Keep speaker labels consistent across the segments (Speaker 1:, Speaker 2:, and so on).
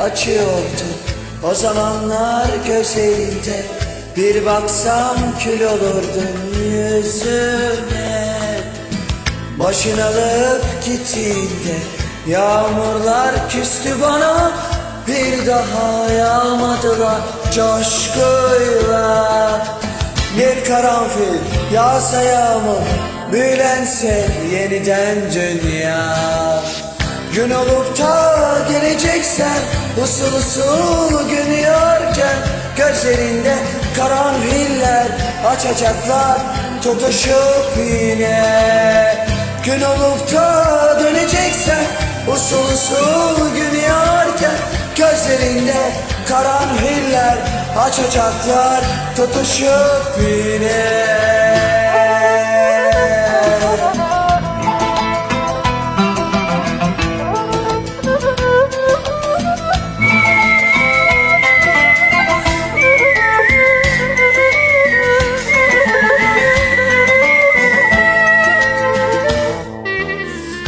Speaker 1: açıyordu. O zamanlar gözlerinde Bir baksam kül olurdum yüzüne. Başın alıp gittiğinde Yağmurlar küstü bana. Bir daha yağmadılar coşkuyla. Bir karanfil yağsa yağmur Büyülense yeniden dünya Gün olup da geleceksen Usul usul gün yorken Gözlerinde karanfiller Açacaklar tutuşup yine. Gün olup da döneceksen Usul usul gün yorken Gözlerinde karanfiller Açacaklar tutuşup yine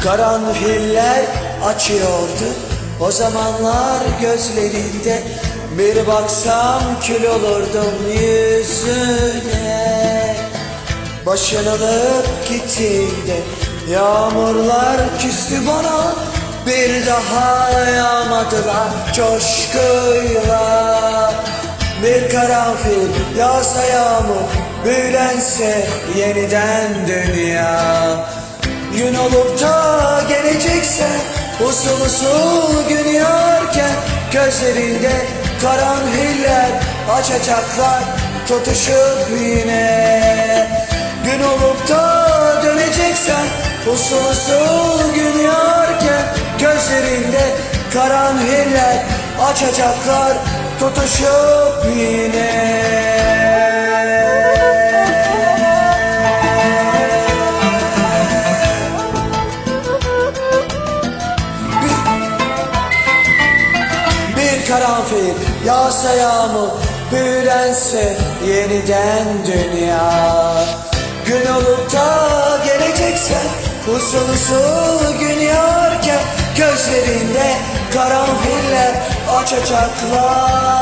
Speaker 1: Karanfiller açıyordu. O zamanlar gözlerinde Bir baksam kül olurdum yüzüne. Başın alıp gittiğinde Yağmurlar küstü bana. Bir daha yağmadılar coşkuyla. Bir karanfil yağsa yağmur Büyülense yeniden dünya. Gün olup da Usul usul gün yorken Gözlerinde karanfiller Açacaklar tutuşup yine. Gün olup da döneceksen Usul usul gün yorken Gözlerinde karanfiller Açacaklar tutuşup yine karanfil yağsa yağmur Büyülense yeniden dünya. Gün olup da geleceksen Usul usul gün yorken Gözlerinde karanfiller açacaklar